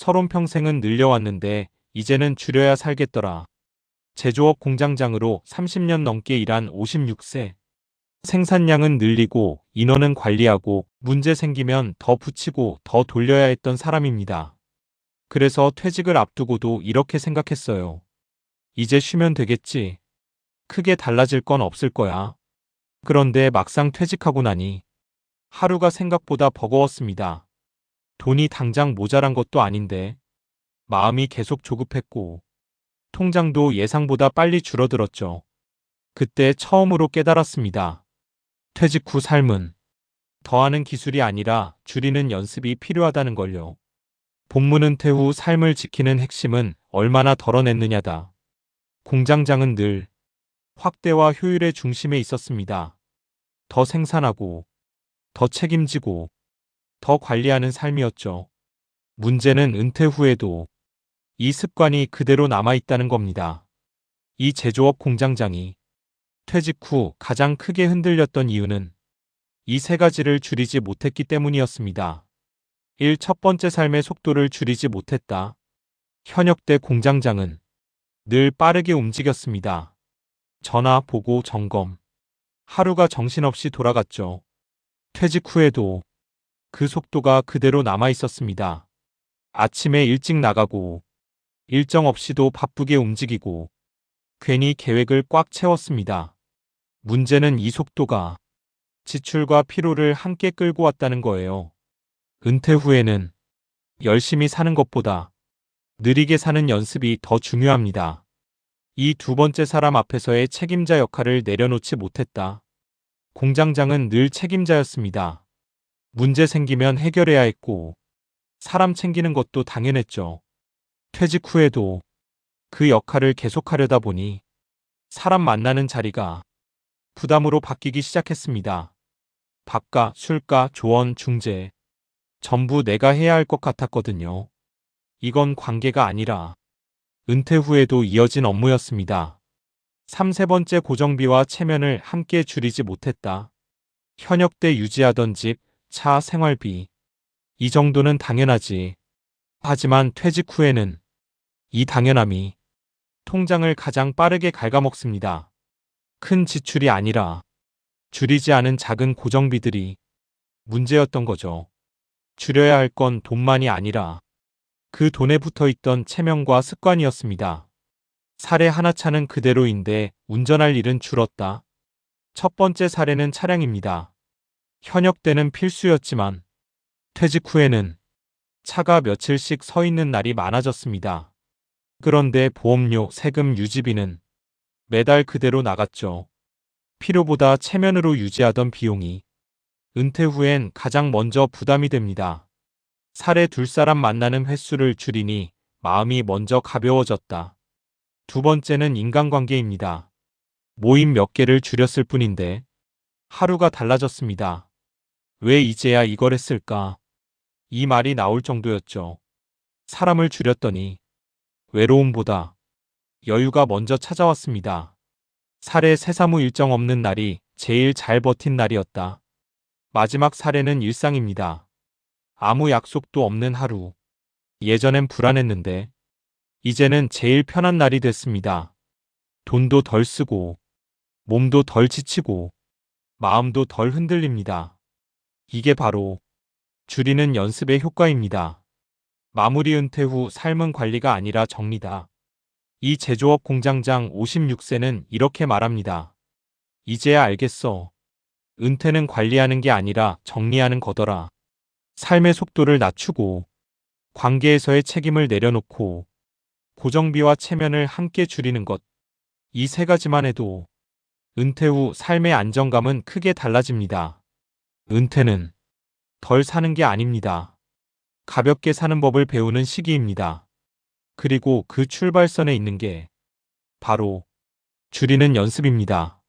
서론 평생은 늘려왔는데 이제는 줄여야 살겠더라. 제조업 공장장으로 30년 넘게 일한 56세. 생산량은 늘리고 인원은 관리하고 문제 생기면 더 붙이고 더 돌려야 했던 사람입니다. 그래서 퇴직을 앞두고도 이렇게 생각했어요. 이제 쉬면 되겠지. 크게 달라질 건 없을 거야. 그런데 막상 퇴직하고 나니 하루가 생각보다 버거웠습니다. 돈이 당장 모자란 것도 아닌데 마음이 계속 조급했고 통장도 예상보다 빨리 줄어들었죠. 그때 처음으로 깨달았습니다. 퇴직 후 삶은 더하는 기술이 아니라 줄이는 연습이 필요하다는 걸요. 복문 은퇴 후 삶을 지키는 핵심은 얼마나 덜어냈느냐다. 공장장은 늘 확대와 효율의 중심에 있었습니다. 더 생산하고, 더 책임지고, 더 관리하는 삶이었죠. 문제는 은퇴 후에도 이 습관이 그대로 남아있다는 겁니다. 이 제조업 공장장이 퇴직 후 가장 크게 흔들렸던 이유는 이 세 가지를 줄이지 못했기 때문이었습니다. 1. 첫 번째 삶의 속도를 줄이지 못했다. 현역 때 공장장은 늘 빠르게 움직였습니다. 전화, 보고, 점검. 하루가 정신없이 돌아갔죠. 퇴직 후에도 그 속도가 그대로 남아 있었습니다. 아침에 일찍 나가고 일정 없이도 바쁘게 움직이고 괜히 계획을 꽉 채웠습니다. 문제는 이 속도가 지출과 피로를 함께 끌고 왔다는 거예요. 은퇴 후에는 열심히 사는 것보다 느리게 사는 연습이 더 중요합니다. 이 두 번째 사람 앞에서의 책임자 역할을 내려놓지 못했다. 공장장은 늘 책임자였습니다. 문제 생기면 해결해야 했고, 사람 챙기는 것도 당연했죠. 퇴직 후에도 그 역할을 계속하려다 보니 사람 만나는 자리가 부담으로 바뀌기 시작했습니다. 밥가, 술가, 조언, 중재. 전부 내가 해야 할 것 같았거든요. 이건 관계가 아니라 은퇴 후에도 이어진 업무였습니다. 3, 세 번째 고정비와 체면을 함께 줄이지 못했다. 현역 때 유지하던 집, 차, 생활비. 이 정도는 당연하지. 하지만 퇴직 후에는 이 당연함이 통장을 가장 빠르게 갉아먹습니다. 큰 지출이 아니라 줄이지 않은 작은 고정비들이 문제였던 거죠. 줄여야 할 건 돈만이 아니라 그 돈에 붙어 있던 체면과 습관이었습니다. 사례 하나 차는 그대로인데 운전할 일은 줄었다. 첫 번째 사례는 차량입니다. 현역 때는 필수였지만 퇴직 후에는 차가 며칠씩 서 있는 날이 많아졌습니다. 그런데 보험료, 세금, 유지비는 매달 그대로 나갔죠. 필요보다 체면으로 유지하던 비용이 은퇴 후엔 가장 먼저 부담이 됩니다. 사례 둘 사람 만나는 횟수를 줄이니 마음이 먼저 가벼워졌다. 두 번째는 인간관계입니다. 모임 몇 개를 줄였을 뿐인데 하루가 달라졌습니다. 왜 이제야 이걸 했을까? 이 말이 나올 정도였죠. 사람을 줄였더니 외로움보다 여유가 먼저 찾아왔습니다. 사례 세사무 일정 없는 날이 제일 잘 버틴 날이었다. 마지막 사례는 일상입니다. 아무 약속도 없는 하루. 예전엔 불안했는데 이제는 제일 편한 날이 됐습니다. 돈도 덜 쓰고 몸도 덜 지치고 마음도 덜 흔들립니다. 이게 바로 줄이는 연습의 효과입니다. 마무리 은퇴 후 삶은 관리가 아니라 정리다. 이 제조업 공장장 56세는 이렇게 말합니다. 이제야 알겠어. 은퇴는 관리하는 게 아니라 정리하는 거더라. 삶의 속도를 낮추고 관계에서의 책임을 내려놓고 고정비와 체면을 함께 줄이는 것. 이 세 가지만 해도 은퇴 후 삶의 안정감은 크게 달라집니다. 은퇴는 덜 사는 게 아닙니다. 가볍게 사는 법을 배우는 시기입니다. 그리고 그 출발선에 있는 게 바로 줄이는 연습입니다.